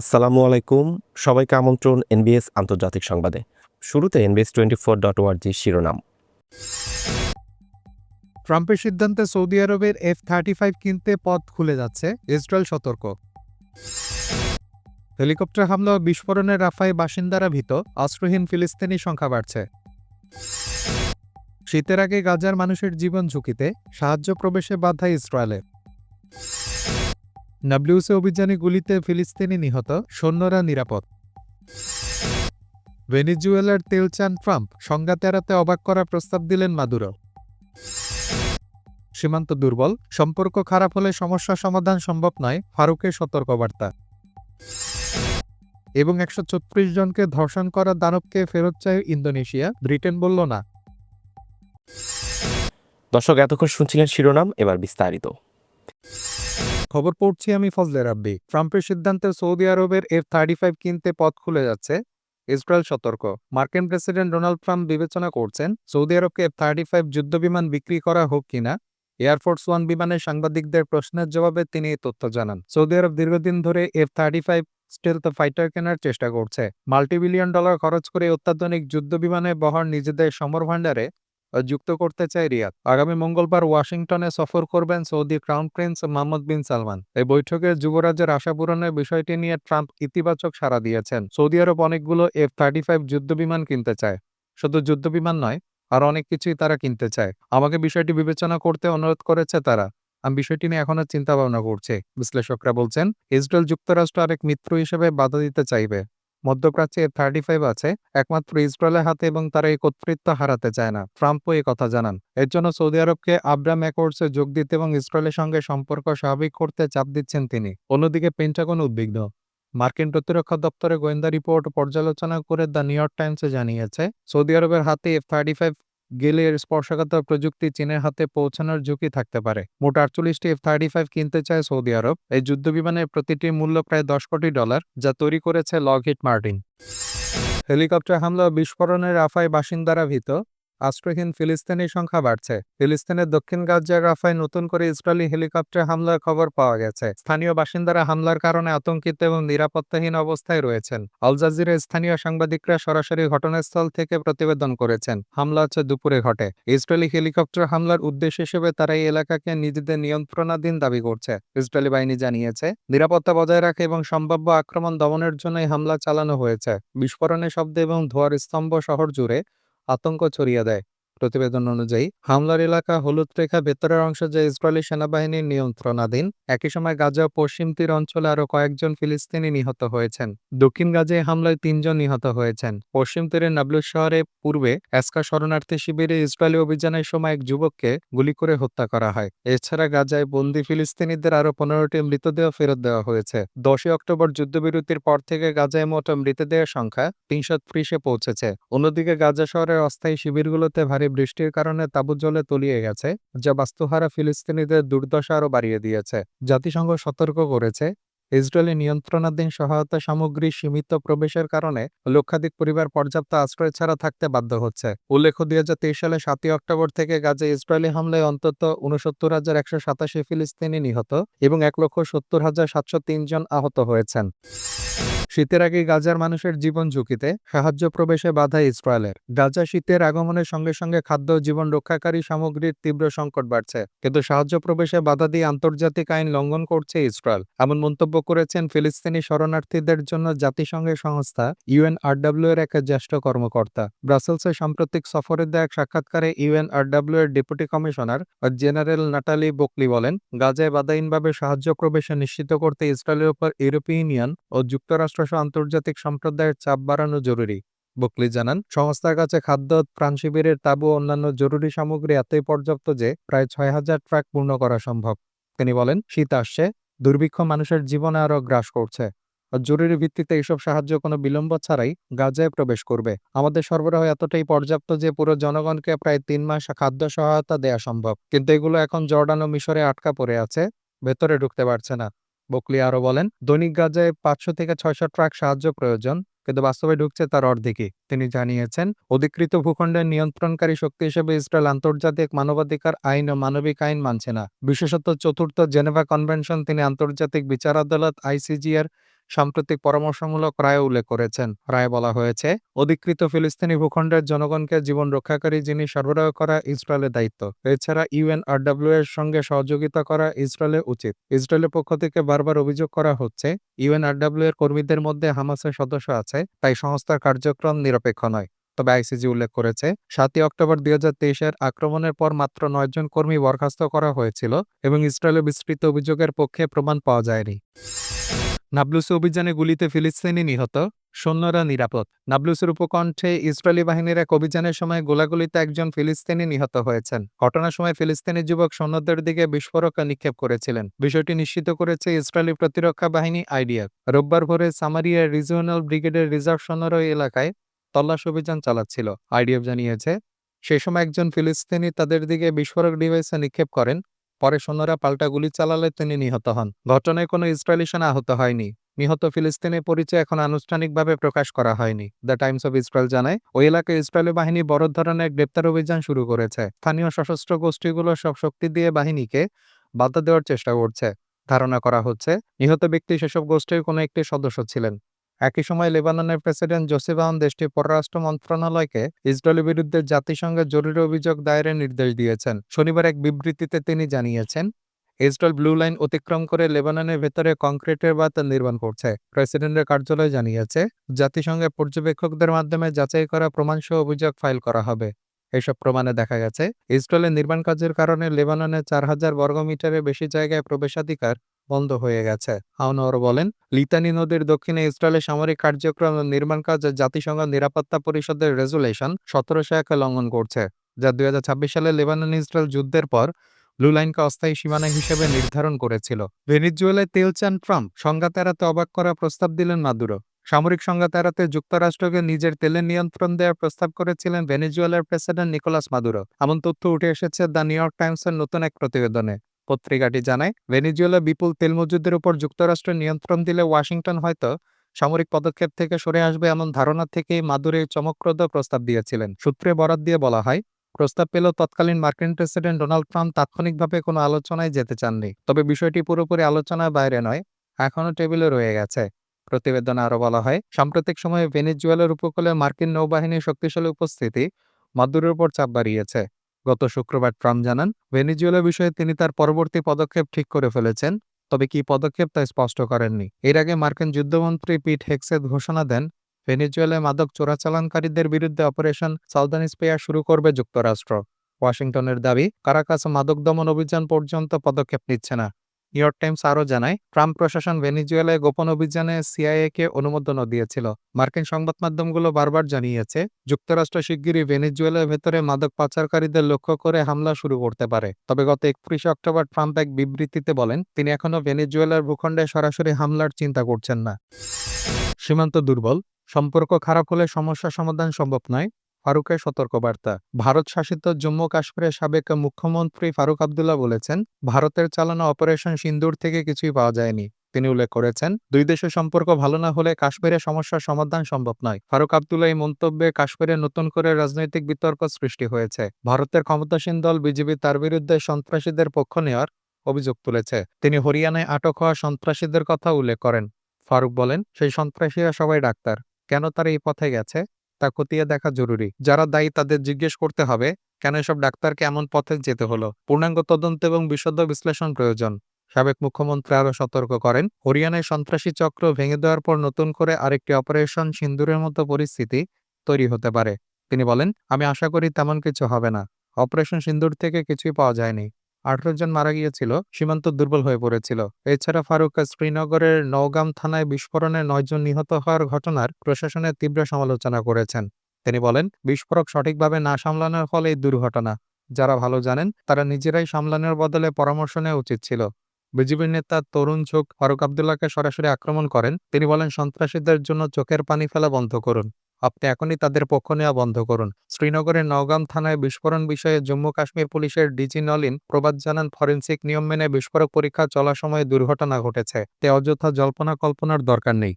আসসালামু আলাইকুম। সবাইকে আমন্ত্রণ এনবিএস আন্তর্জাতিক সংবাদে। শুরুতে এনবিএস টোয়েন্টি ফোর ডট ওয়ার্জি শিরোনাম। ট্রাম্পের সিদ্ধান্তে সৌদি আরবের এফ থার্টি ফাইভ কিনতে পথ খুলে যাচ্ছে ইসরায়েল সতর্ক। হেলিকপ্টার হামলা ও বিস্ফোরণের রাফায় বাসিন্দারা ভীত অস্ত্রহীন ফিলিস্তিনি সংখ্যা বাড়ছে। শীতের আগে গাজার মানুষের জীবন ঝুঁকিতে সাহায্য প্রবেশে বাধা ইসরায়েলের। ডাব্লিউসি অভিযানে গুলিতে ফিলিস্তিনি নিহত সৈন্যরা নিরাপদ। ভেনিজুয়েলার তেল চান ট্রাম্প সংঘাত এড়াতে অবাক করার প্রস্তাব দিলেন মাদুরো। সীমান্ত দুর্বল, সম্পর্ক খারাপ হলে সমস্যা সমাধান সম্ভব নয়, ফারুকের সতর্কবার্তা। এবং একশো ছত্রিশ জনকে ধর্ষণ করা দানবকে ফেরত চায় ইন্দোনেশিয়া, ব্রিটেন বলল না। দর্শক, এতক্ষণ শুনছিলেন শিরোনাম, এবার বিস্তারিত। খবর পড়ছি আমি ফজলে রাব্বি। ট্রাম্পের সিদ্ধান্তে সৌদি আরবের এফ থার্টি ফাইভ কিনতে পথ খুলে যাচ্ছে ইসরায়েল সতর্ক। মার্কিন প্রেসিডেন্ট ডোনাল্ড ট্রাম্প বিবেচনা করছেন সৌদি আরবকে এফ থার্টি ফাইভ যুদ্ধবিমান বিক্রি করা হোক কিনা এয়ারফোর্স ওয়ান বিমানে সাংবাদিকদের প্রশ্নের জবাবে তিনি এই তথ্য জানান। সৌদি আরব দীর্ঘদিন ধরে F thirty five stealth fighter কেনার চেষ্টা করছে। মাল্টিবিলিয়ন ডলার খরচ করে অত্যাধুনিক যুদ্ধ বিমানে বহর নিজেদের সমর ভাণ্ডারে যুক্ত করতে চায় রিয়াদ। আগামী মঙ্গলবার ওয়াশিংটনে সফর করবেন Saudi crown prince Mohammed bin Salman. এই বৈঠকে যুবরাজ্যের আশা পূরণের বিষয়টি নিয়ে ট্রাম্প ইতিবাচক সাড়া দিয়েছেন। সৌদি আরব অনেকগুলো এফ থার্টি ফাইভ যুদ্ধবিমান কিনতে চায়। শুধু যুদ্ধবিমান নয়, আর অনেক কিছুই তারা কিনতে চায়। আমাকে বিষয়টি বিবেচনা করতে অনুরোধ করেছে তারা। আমি বিষয়টি নিয়ে এখনও চিন্তা ভাবনা করছি। বিশ্লেষকরা বলছেন, ইসরায়েল যুক্তরাষ্ট্র আরেক মিত্র হিসেবে বাধা দিতে চাইবে। মধ্যপ্রাচ্যে থার্টি ফাইভ আছে। একমাত্র ইসরায়েলের হাতে এবং তারা এই কর্তৃত্ব হারাতে চায় না। ট্রাম্পও এই কথা জানান। এর জন্য সৌদি আরবকে আব্রাম অ্যাকর্ডসে যোগ দিতে এবং ইসরায়েলের সঙ্গে সম্পর্ক স্বাভাবিক করতে চাপ দিচ্ছেন তিনি। অন্যদিকে পেন্টাগন উদ্বিগ্ন। মার্কিন প্রতিরক্ষা দপ্তরের গোয়েন্দা রিপোর্ট পর্যালোচনা করে দ্য নিউ ইয়র্ক টাইমসে জানিয়েছে, সৌদি আরবের হাতে এফ থার্টি ফাইভ গেলে স্পর্শকাতর প্রযুক্তি চীনের হাতে পৌঁছানোর ঝুঁকি থাকতে পারে। মোট আটচল্লিশটি এফ থার্টি ফাইভ কিনতে চায় সৌদি আরব। এই যুদ্ধ বিমানের প্রতিটি মূল্য প্রায় দশ কোটি ডলার, যা তৈরি করেছে লকহিট মার্টিন হেলিকপ্টার হামলা বিস্ফোরণের আফায় বাসিন্দারা ভীত। আশ্রয়হীন ফিলিস্তিনি সংখ্যা বাড়ছে। ফিলিস্তিনের দক্ষিণ গাজার রাফায় নতুন করে ইসরায়েলি হেলিকপ্টার হামলার খবর পাওয়া গেছে। স্থানীয় বাসিন্দারা হামলার কারণে আতঙ্কিত এবং নিরাপত্তাহীন অবস্থায় রয়েছেন। আল জাজিরা স্থানীয় সাংবাদিকরা সরাসরি ঘটনাস্থল থেকে প্রতিবেদন করেছেন। হামলা হচ্ছে দুপুরে ঘটে। ইসরায়েলি হেলিকপ্টার হামলার উদ্দেশ্য হিসেবে তারা এই এলাকাকে নিজেদের নিয়ন্ত্রণাধীন দাবি করছে। ইসরায়েলি বাহিনী জানিয়েছে, নিরাপত্তা বজায় রাখে এবং সম্ভাব্য আক্রমণ দমনের জন্য হামলা চালানো হয়েছে। বিস্ফোরণের শব্দ এবং ধোয়ার স্তম্ভ শহর জুড়ে আতঙ্ক ছড়িয়ে দেয়। প্রতিবেদন অনুযায়ী, হামলার এলাকা হলুদ রেখা, ভেতরের অংশ যা ইসরায়েলি সেনাবাহিনীর নিয়ন্ত্রণাধীন, একই সময় গাজা পশ্চিম তীর অঞ্চলে আরও কয়েকজন ফিলিস্তিনি নিহত হয়েছেন। দক্ষিণ গাজায় হামলায় তিনজন নিহত হয়েছেন। পশ্চিম তীরের নাবলুস শহরে পূর্বে এসকা শরণার্থী শিবিরে ইসরায়েলি অভিযানের সময় এক যুবককে গুলি করে হত্যা করা হয়। এছাড়া গাজায় বন্দি ফিলিস্তিনিদের আরও পনেরোটি মৃতদেহ ফেরত দেওয়া হয়েছে। দশই অক্টোবর যুদ্ধবিরতির পর থেকে গাজায় মোট মৃতদেহের সংখ্যা তিনশো ত্রিশে পৌঁছেছে। অন্যদিকে গাজা শহরের অস্থায়ী শিবিরগুলোতে ভারী বৃষ্টির কারণে তাঁবু জলে তলিয়ে গেছে, যা বাস্তুহারা ফিলিস্তিনিদের দুর্দশা আরও বাড়িয়ে দিয়েছে। জাতিসংঘ সতর্ক করেছে, ইসরায়েলি নিয়ন্ত্রণাধীন সহায়তা সামগ্রী সীমিত প্রবেশের কারণে লক্ষাধিক পরিবার পর্যাপ্ত আশ্রয় ছাড়া থাকতে বাধ্য হচ্ছে। উল্লেখ্য, দুই হাজার তেইশ সালে সাতই অক্টোবর থেকে গাজে ইসরায়েলি হামলায় অন্তত উনসত্তর হাজার একশো সাতাশি ফিলিস্তিনি নিহত এবং এক লক্ষ সত্তর হাজার সাতশো তিন জন আহত হয়েছেন। শীতের আগে গাজার মানুষের জীবন ঝুঁকিতে, সাহায্য প্রবেশে বাধা ইসরায়েলের। গাজা শীতের আগমনের সঙ্গে সঙ্গে খাদ্য জীবন রক্ষাকারী সামগ্রীর তীব্র সংকট বাড়ছে। কিন্তু সাহায্য প্রবেশে বাধা দিয়ে আন্তর্জাতিক আইন লঙ্ঘন করছে ইসরায়েল। এমন মন্তব্য করেছেন ফিলিস্তিনি শরণার্থীদের জন্য জাতিসংঘের সংস্থা ইউএনআরডব্লিউ এর এক জ্যেষ্ঠ কর্মকর্তা। ব্রাসেলসে সাম্প্রতিক সফরে দেয়া এক সাক্ষাৎকারে ইউএনআরডব্লিউ এর deputy commissioner general Natalie Buckley বলেন, গাজায় বাধাহীনভাবে সাহায্য প্রবেশে নিশ্চিত করতে ইসরায়েলের উপর ইউরোপীয় ইউনিয়ন ও যুক্তরাষ্ট্র সহ আন্তর্জাতিক সম্প্রদায়ের চাপ বাড়ানো জরুরি। বকলি জানান, সংস্থার কাছে খাদ্য প্রাণ শিবিরের তাবু অন্যান্য জরুরি সামগ্রী এতই পর্যাপ্ত যে প্রায় ছয় হাজার ট্রাক পূর্ণ করা সম্ভব। তিনি বলেন, শীত আসছে, দুর্ভিক্ষ মানুষের জীবনে আরও গ্রাস করছে। জরুরি ভিত্তিতে এইসব সাহায্য কোনো বিলম্ব ছাড়াই গাজায় প্রবেশ করবে। আমাদের সরবরাহ এতটাই পর্যাপ্ত যে পুরো জনগণকে প্রায় তিন মাস খাদ্য সহায়তা দেয়া সম্ভব। কিন্তু এগুলো এখন জর্ডান ও মিশরে আটকা পড়ে আছে, ভেতরে ঢুকতে পারছে না। বকলি আরও বলেন, দৈনিক গাজায় পাঁচশো থেকে ছয়শো ট্রাক সাহায্য প্রয়োজন, কিন্তু বাস্তবে ঢুকছে তার অর্ধেকই। তিনি জানিয়েছেন, অধিকৃত ভূখণ্ডের নিয়ন্ত্রণকারী শক্তি হিসেবে ইসরায়েল আন্তর্জাতিক মানবাধিকার আইন ও মানবিক আইন মানছে না। বিশেষত চতুর্থ জেনেভা কনভেনশন, তিনি আন্তর্জাতিক বিচার আদালত আইসিজি এর সাম্প্রতিক পরামর্শমূলক রায় উল্লেখ করেছেন। রায়ে বলা হয়েছে, অধিকৃত ফিলিস্তিনি ভূখণ্ডের জনগণকে জীবন রক্ষাকারী যিনি সরবরাহ করা ইসরায়েলের দায়িত্ব। এছাড়া ইউএনআরডব্লিউ এর সঙ্গে সহযোগিতা করা ইসরায়েলের উচিত। ইসরায়েলের পক্ষ থেকে বারবার অভিযোগ করা হচ্ছে ইউএনআরডব্লিউ এর কর্মীদের মধ্যে হামাসের সদস্য আছে, তাই সংস্থার কার্যক্রম নিরপেক্ষ নয়। তবে আইসিজি উল্লেখ করেছে, সাতই অক্টোবর দুই হাজার আক্রমণের পর মাত্র নয়জন কর্মী বরখাস্ত করা হয়েছিল এবং ইসরায়েলের বিস্তৃত অভিযোগের পক্ষে প্রমাণ পাওয়া যায়নি। নাবলুসে অভিযানে গুলিতে ফিলিস্তিনি নিহত সৈন্যরা নিরাপদ। নাবলুসের উপকণ্ঠে ইসরায়েলি বাহিনীর এক অভিযানের সময় গোলাগুলিতে একজন ফিলিস্তিনি নিহত হয়েছেন। ঘটনার সময় ফিলিস্তিনি যুবক সৈন্যদের দিকে বিস্ফোরক নিক্ষেপ করেছিলেন। বিষয়টি নিশ্চিত করেছে ইসরায়েলি প্রতিরক্ষা বাহিনী আইডিএফ। রোববার ভোরে সামারিয়ার রিজিওনাল ব্রিগেডের রিজার্ভ সৈন্যরা এলাকায় তল্লাশ অভিযান চালাচ্ছিল। আইডিএফ জানিয়েছে সেই সময় একজন ফিলিস্তিনি তাদের দিকে বিস্ফোরক ডিভাইসে নিক্ষেপ করেন। পরে সৈন্যরা পাল্টা গুলি চালালে তিনি নিহত হন। ঘটনায় কোনো ইসরায়েলি সেনা আহত হয়নি। নিহত ফিলিস্তিনের পরিচয় এখন আনুষ্ঠানিকভাবে প্রকাশ করা হয়নি। দ্য টাইমস অফ ইসরায়েল জানায়, ওই এলাকায় ইসরায়েলি বাহিনী বড় ধরনের গ্রেপ্তার অভিযান শুরু করেছে। স্থানীয় সশস্ত্র গোষ্ঠীগুলো সব শক্তি দিয়ে বাহিনীকে বাধা দেওয়ার চেষ্টা করছে। ধারণা করা হচ্ছে, নিহত ব্যক্তি সেসব গোষ্ঠীর কোনো একটি সদস্য ছিলেন। একই সময় লেবাননের প্রেসিডেন্ট জোসেফ আহন দেশটির পররাষ্ট্র মন্ত্রণালয়কে ইসরায়েলের বিরুদ্ধে জাতিসংঘের জরুরি অভিযোগ দায়েরের নির্দেশ দিয়েছেন। শনিবার এক বিবৃতিতে তিনি জানিয়েছেন, ইসরায়েল ব্লু লাইন অতিক্রম করে লেবাননের ভেতরে কংক্রিটের বাত নির্মাণ করছে। প্রেসিডেন্টের কার্যালয় জানিয়েছে, জাতিসংঘের পর্যবেক্ষকদের মাধ্যমে যাচাই করা প্রমাণসহ অভিযোগ ফাইল করা হবে। এসব প্রমাণে দেখা গেছে, ইসরায়েলের নির্মাণ কাজের কারণে লেবাননের চার হাজার বর্গমিটারের বেশি জায়গায় প্রবেশাধিকার বন্ধ হয়ে গেছে। আউনওর বলেন, লিতানি নদীর দক্ষিণে ইসরায়েলের সামরিক কার্যক্রম নির্মাণ কাজে জাতিসংঘ নিরাপত্তা পরিষদের রেজুলেশন সতেরোশো একে লঙ্ঘন করছে, যা দুই সালে লেবানন ইসরায়েল যুদ্ধের পর ব্লু লাইনকে অস্থায়ী সীমানা হিসেবে নির্ধারণ করেছিল। ভেনিজুয়েলায় তেল চান ট্রাম্প, সংঘাত এড়াতে অবাক করা প্রস্তাব দিলেন মাদুরো। সামরিক সংঘাত এড়াতে যুক্তরাষ্ট্রকে নিজের তেলের নিয়ন্ত্রণ দেওয়ার প্রস্তাব করেছিলেন ভেনিজুয়েলার প্রেসিডেন্ট নিকোলাস মাদুরো। এমন তথ্য উঠে এসেছে দ্য নিউ ইয়র্ক টাইমসের নতুন এক প্রতিবেদনে। পত্রিকাটি জানায়, ভেনেজুয়েলা বিপুল তেল মজুদের উপর যুক্তরাষ্ট্রের নিয়ন্ত্রণ দিলে ওয়াশিংটন হয়তো সামরিক পদক্ষেপ থেকে সরে আসবে এমন ধারণা থেকেই মাদুরে চমকপ্রদ প্রস্তাব দিয়েছিলেন। সূত্রে বরাত দিয়ে বলা হয়, প্রস্তাব পেলেও তৎকালীন মার্কিন প্রেসিডেন্ট ডোনাল্ড ট্রাম্প তাৎক্ষণিকভাবে কোনো আলোচনায় যেতে চাননি। তবে বিষয়টি পুরোপুরি আলোচনার বাইরে নয়, এখনও টেবিলে রয়ে গেছে। প্রতিবেদনে আরও বলা হয়, সাম্প্রতিক সময়ে ভেনেজুয়েলার উপকূলে মার্কিন নৌবাহিনীর শক্তিশালী উপস্থিতি মাদুরের উপর চাপ বাড়িয়েছে। গত শুক্রবার ট্রাম্প জানান, ভেনিজুয়েলা বিষয়ে তিনি তার পরবর্তী পদক্ষেপ ঠিক করে ফেলেছেন, তবে কি পদক্ষেপ তা স্পষ্ট করেননি। এর আগে মার্কিন যুদ্ধমন্ত্রী পিট হেক্সেদ ঘোষণা দেন, ভেনিজুয়েলায় মাদক চোরাচালানকারীদের বিরুদ্ধে অপারেশন সাউদার্ন স্পেয়ার শুরু করবে যুক্তরাষ্ট্র। ওয়াশিংটনের দাবি, কারাকাস মাদক দমন অভিযান পর্যন্ত পদক্ষেপ নিচ্ছে না। নিউ ইয়র্ক টাইমস আরও জানায়, ট্রাম্প প্রশাসন ভেনিজুয়েলায় গোপন অভিযানে সিআইএ কে অনুমোদনও দিয়েছিল। মার্কিন সংবাদ মাধ্যমগুলো বারবার জানিয়েছে, যুক্তরাষ্ট্র শিগগিরই ভেনিজুয়েলার ভেতরে মাদক পাচারকারীদের লক্ষ্য করে হামলা শুরু করতে পারে। তবে গত একত্রিশে অক্টোবর ট্রাম্প এক বিবৃতিতে বলেন, তিনি এখনও ভেনিজুয়েলার ভূখণ্ডে সরাসরি হামলার চিন্তা করছেন না। সীমান্ত দুর্বল, সম্পর্ক খারাপ হলে সমস্যা সমাধান সম্ভব নয় ফারুকের সতর্কবার্তা। ভারত শাসিত জম্মু কাশ্মীরের সাবেক মুখ্যমন্ত্রী ফারুক আবদুল্লাহ বলেছেন, ভারতের চালানো অপারেশন সিন্দুর থেকে কিছুই পাওয়া যায়নি। তিনি উল্লেখ করেছেন, দুই দেশের সম্পর্ক ভালো না হলে কাশ্মীরের সমস্যার সমাধান সম্ভব নয়। ফারুক আবদুল্লাহ এই মন্তব্যে কাশ্মীরে নতুন করে রাজনৈতিক বিতর্ক সৃষ্টি হয়েছে। ভারতের ক্ষমতাসীন দল বিজেপি তার বিরুদ্ধে সন্ত্রাসীদের পক্ষ নেওয়ার অভিযোগ তুলেছে। তিনি হরিয়ানায় আটক হওয়া সন্ত্রাসীদের কথা উল্লেখ করেন। ফারুক বলেন, সেই সন্ত্রাসীরা সবাই ডাক্তার। কেন তারা এই পথে গেছে? তা খতিয়ে দেখা জরুরি। যারা দায়ী তাদের জিজ্ঞেস করতে হবে, কেন এসব ডাক্তারকে এমন পথে যেতে হলো? পূর্ণাঙ্গ তদন্ত এবং বিশদ বিশ্লেষণ প্রয়োজন। সাবেক মুখ্যমন্ত্রী আরও সতর্ক করেন, হরিয়ানায় সন্ত্রাসী চক্র ভেঙে দেওয়ার পর নতুন করে আরেকটি অপারেশন সিন্দুরের মতো পরিস্থিতি তৈরি হতে পারে। তিনি বলেন, আমি আশা করি তেমন কিছু হবে না। অপারেশন সিন্দুর থেকে কিছুই পাওয়া যায়নি। আঠারো জন মারা গিয়েছিল, সীমান্ত দুর্বল হয়ে পড়েছিল। এছাড়া ফারুক শ্রীনগরের নওগাম থানায় বিস্ফোরণে নয়জন নিহত হওয়ার ঘটনার প্রশাসনের তীব্র সমালোচনা করেছেন। তিনি বলেন, বিস্ফোরক সঠিকভাবে না সামলানোর ফলে এই দুর্ঘটনা। যারা ভালো জানেন, তারা নিজেরাই সামলানোর বদলে পরামর্শ নেওয়া উচিত ছিল। বিজেপির নেতা তরুণ ঝোক ফারুক আবদুল্লাহকে সরাসরি আক্রমণ করেন। তিনি বলেন, সন্ত্রাসীদের জন্য চোখের পানি ফেলা বন্ধ করুন। আপনি এখনই তাদের পক্ষ নেওয়া বন্ধ করুন। শ্রীনগরের নওগাম থানায় বিস্ফোরণ বিষয়ে জম্মু কাশ্মীর পুলিশের ডিজি নলিন প্রবাদ জানান, ফরেন্সিক নিয়ম মেনে বিস্ফোরক পরীক্ষা চলার সময় দুর্ঘটনা ঘটেছে। তে অযথা জল্পনা কল্পনার দরকার নেই।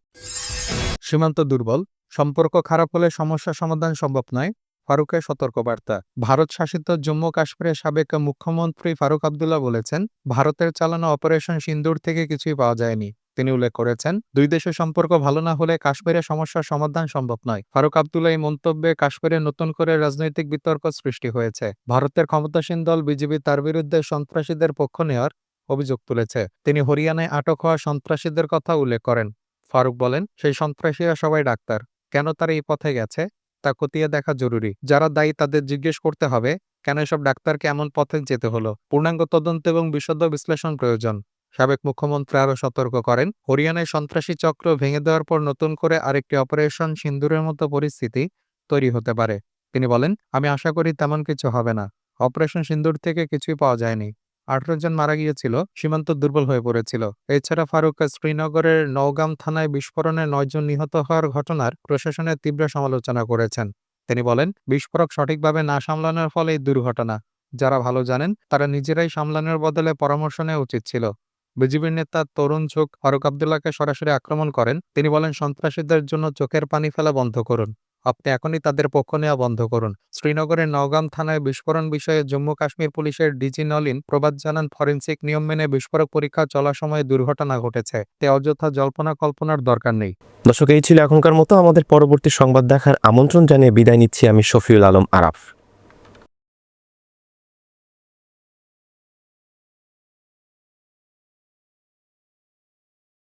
সীমান্ত দুর্বল, সম্পর্ক খারাপ হলে সমস্যা সমাধান সম্ভব নয় ফারুকের সতর্কবার্তা। ভারত শাসিত জম্মু কাশ্মীরের সাবেক মুখ্যমন্ত্রী ফারুক আবদুল্লাহ বলেছেন, ভারতের চালানো অপারেশন সিন্দুর থেকে কিছুই পাওয়া যায়নি। তিনি উল্লেখ করেছেন, দুই দেশের সম্পর্ক ভালো না হলে কাশ্মীরের সমস্যার সমাধান সম্ভব নয়। ফারুক আবদুল্লাহ এই মন্তব্যে কাশ্মীরে নতুন করে রাজনৈতিক বিতর্ক সৃষ্টি হয়েছে। ভারতের ক্ষমতাসীন দল বিজেপি তার বিরুদ্ধে সন্ত্রাসীদের পক্ষ নেওয়ার অভিযোগ তুলেছে। তিনি হরিয়ানায় আটক হওয়া সন্ত্রাসীদের কথা উল্লেখ করেন। ফারুক বলেন, সেই সন্ত্রাসীরা সবাই ডাক্তার। কেন তারা এই পথে গেছে? তা খতিয়ে দেখা জরুরি। যারা দায়ী তাদের জিজ্ঞেস করতে হবে, কেন এসব ডাক্তারকে এমন পথে যেতে হলো? পূর্ণাঙ্গ তদন্ত এবং বিশদ বিশ্লেষণ প্রয়োজন। সাবেক মুখ্যমন্ত্রী আরও সতর্ক করেন, হরিয়ানায় সন্ত্রাসী চক্র ভেঙে দেওয়ার পর নতুন করে আরেকটি অপারেশন সিন্দুরের মতো পরিস্থিতি তৈরি হতে পারে। তিনি বলেন, আমি আশা করি তেমন কিছু হবে না। অপারেশন সিন্দুর থেকে কিছুই পাওয়া যায়নি। আঠারো জন মারা গিয়েছিল, সীমান্ত দুর্বল হয়ে পড়েছিল। এছাড়া ফারুক শ্রীনগরের নওগাম থানায় বিস্ফোরণে নয়জন নিহত হওয়ার ঘটনার প্রশাসনের তীব্র সমালোচনা করেছেন। তিনি বলেন, বিস্ফোরক সঠিকভাবে না সামলানোর ফলে এই দুর্ঘটনা। যারা ভালো জানেন, তারা নিজেরাই সামলানোর বদলে পরামর্শ নেওয়া উচিত ছিল। বিজিবির নেতা তরুণ ঝোক ফারুক আবদুল্লাহকে সরাসরি আক্রমণ করেন। তিনি বলেন, সন্ত্রাসীদের জন্য চোখের পানি ফেলা বন্ধ করুন। আপনি এখনই তাদের পক্ষ নেওয়া বন্ধ করুন। শ্রীনগরের নওগাম থানায় বিস্ফোরণ বিষয়ে জম্মু কাশ্মীর পুলিশের ডিজি নলিন প্রবাদ জানান, ফরেন্সিক নিয়ম মেনে বিস্ফোরক পরীক্ষা চলার সময় দুর্ঘটনা ঘটেছে। তে অযথা জল্পনা কল্পনার দরকার নেই। দর্শক, এই ছিল এখনকার মতো। আমাদের পরবর্তী সংবাদ দেখার আমন্ত্রণ জানিয়ে বিদায় নিচ্ছি আমি শফিউল আলম আরাফ।